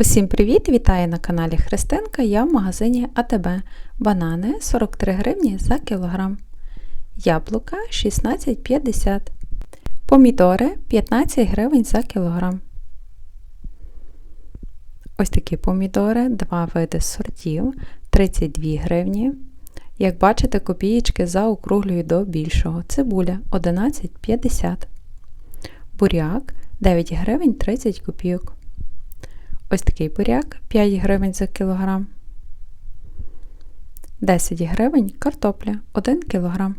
Усім привіт! Вітаю на каналі Христинка. Я в магазині АТБ. Банани 43 гривні за кілограм. Яблука 16,50. Помідори 15 гривень за кілограм. Ось такі помідори, два види сортів 32 гривні. Як бачите, копієчки заокруглюю до більшого. Цибуля 11,50. Буряк 9 гривень 30 копійок. Ось такий буряк 5 гривень за кілограм. 10 гривень картопля 1 кілограм.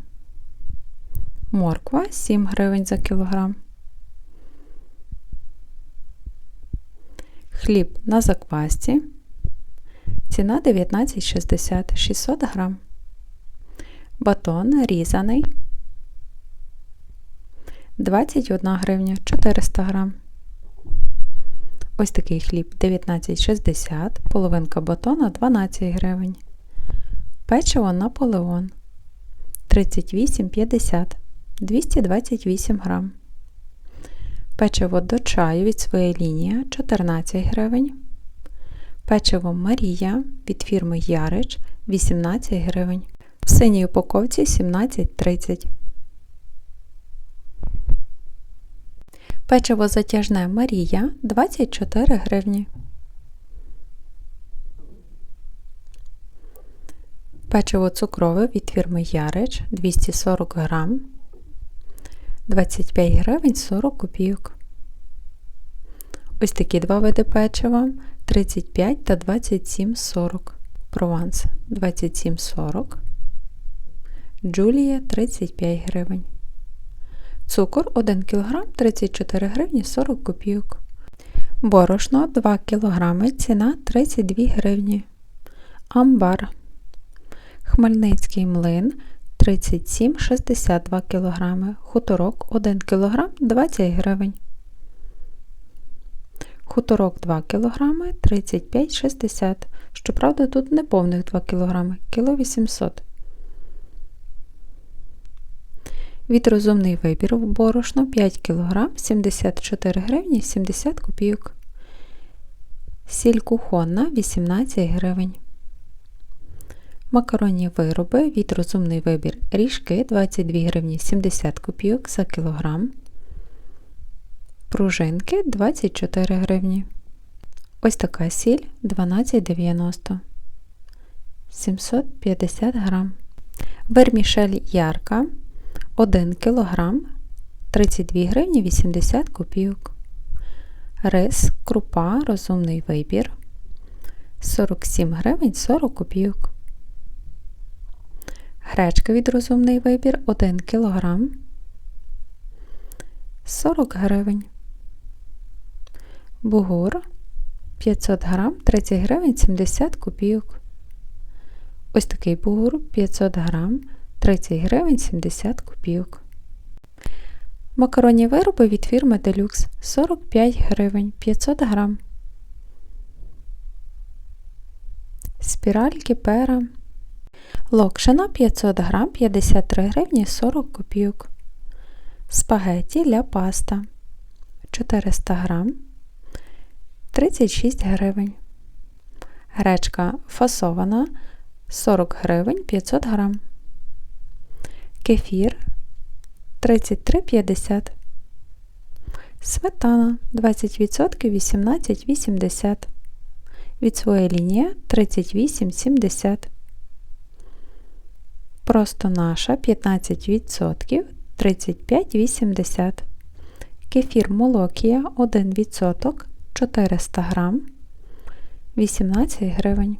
Морква 7 гривень за кілограм. Хліб на заквасці. Ціна 19,60 600 грам. Батон різаний. 21 гривня 400 грам. Ось такий хліб 19,60, половинка батона 12 гривень. Печиво Наполеон 38,50 228 грам. Печиво до чаю від своєї лінії 14 гривень. Печиво Марія від фірми Ярич 18 гривень. В синій упаковці 17,30 Печиво затяжне Марія 24 гривні. Печиво цукрове від фірми Ярич 240 грам. 25 гривень 40 копійок. Ось такі два види печива 35 та 27,40. Прованс 27,40. Джулія 35 гривень. Цукор 1 кг 34 гривні 40 копійок. Борошно 2 кг ціна 32 гривні. Амбар. Хмельницький млин 37,62 кг. Хуторок 1 кг 20 гривень. Хуторок 2 кг 35,60 Щоправда, тут не повних 2 кг, кіло 800 Від розумний вибір в борошно 5 кг 74 гривні 70 копійок. Сіль кухонна 18 гривень. Макаронні вироби від розумний вибір ріжки 22 гривні 70 копійок за кілограм. Пружинки 24 гривні. Ось така сіль 12,90 750 грам. Вермішель ярка 1 кг 32 гривні 80 копійок. Рис, крупа, розумний вибір 47 гривень 40 копійок. Гречка від розумний вибір 1 кг 40 гривень. Бугур 500 грам 30 гривень 70 копійок. Ось такий бугур 500 грам 30 гривень 70 копійок. Макаронні вироби від фірми Deluxe 45 гривень 500 грам. Спіральки пера. Локшина 500 грам 53 гривні 40 копійок. Спагетті для паста 400 грам 36 гривень. Гречка фасована 40 гривень 500 грам. Кефір 33,50. Сметана 20% 18,80. Від своєї лінії 38,70. Просто наша 15% 35,80. Кефір Молокія 1% 400 грам 18 гривень.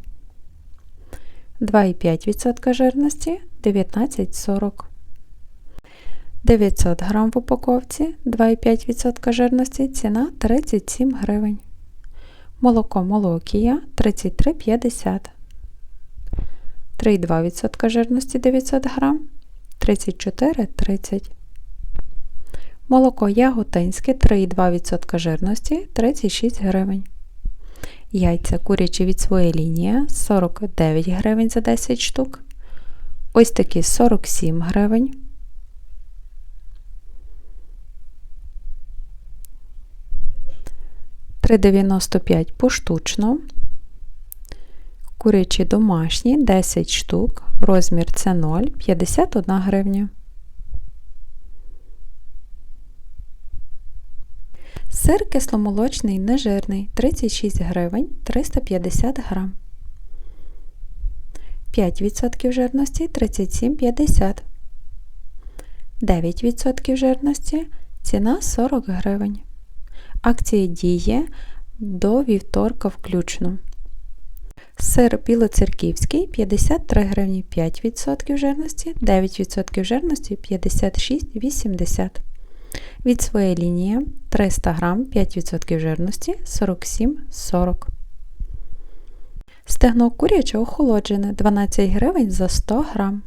2,5% жирності 19,40 900 грам в упаковці 2,5% жирності ціна 37 гривень. Молоко Молокія 33,50 3,2% жирності 900 грам 34,30 Молоко Яготинське 3,2% жирності 36 гривень. Яйця курячі від своєї лінії 49 гривень за 10 штук. Ось такі 47 гривень. 3,95 поштучно. Курячі домашні 10 штук, розмір це 0, 51 гривня. Сир кисломолочний нежирний 36 гривень 350 грам. 5% жирності 37,50. 9% жирності ціна 40 гривень. Акція діє до вівторка включно. Сир білоцерківський 53 гривні 5% жирності, 9% жирності 56,80 Від своєї лінії 300 грам 5% жирності 47,40 Стегно куряче охолоджене 12 гривень за 100 грам.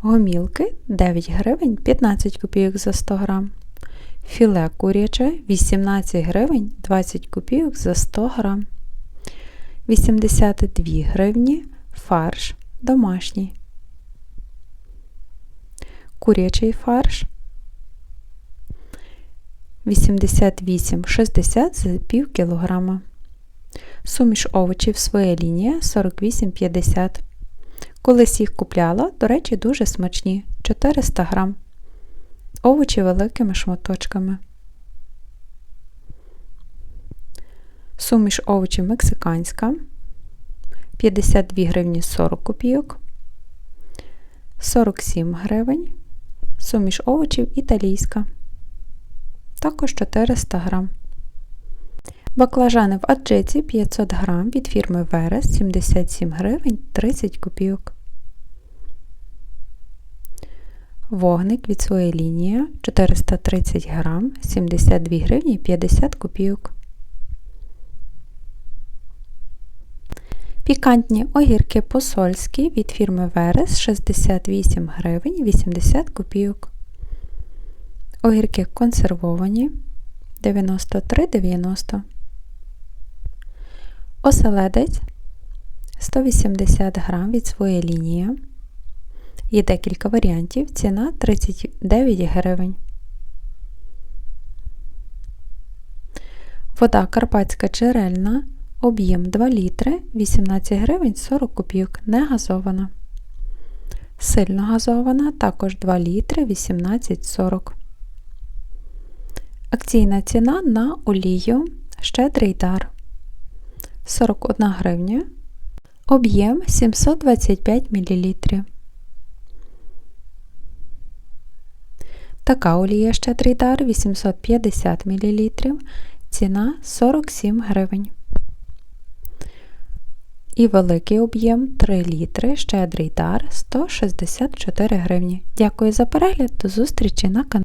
Гомілки 9 гривень 15 копійок за 100 грам. Філе куряче 18 гривень 20 копійок за 100 грам. 82 гривні фарш домашній. Курячий фарш 88,60 за пів кілограма. Суміш овочів своя лінія 48,50. Колись їх купляла, до речі, дуже смачні 400 грам. Овочі великими шматочками. Суміш овочів мексиканська 52 гривні 40 копійок, 47 гривень. Суміш овочів італійська. Також 400 грам. Баклажани в аджиці 500 грам від фірми Верес 77 гривень 30 копійок. Вогник від своєї лінії 430 грам 72 гривні 50 копійок. Пікантні огірки посольські від фірми Верес 68 гривень 80 копійок. Огірки консервовані 93,90. Оселедець 180 грам від своєї лінії. Є декілька варіантів. Ціна 39 гривень. Вода карпатська джерельна. Об'єм 2 літри 18 гривень 40 копійок. Не газована. Сильно газована також 2 літри 18,40. Акційна ціна на олію щедрий дар 41 гривня. Об'єм 725 мл. Така олія ще дар 850 мл. Ціна 47 гривень. І великий об'єм 3 літри, щедрий дар 164 гривні. Дякую за перегляд, до зустрічі на каналі.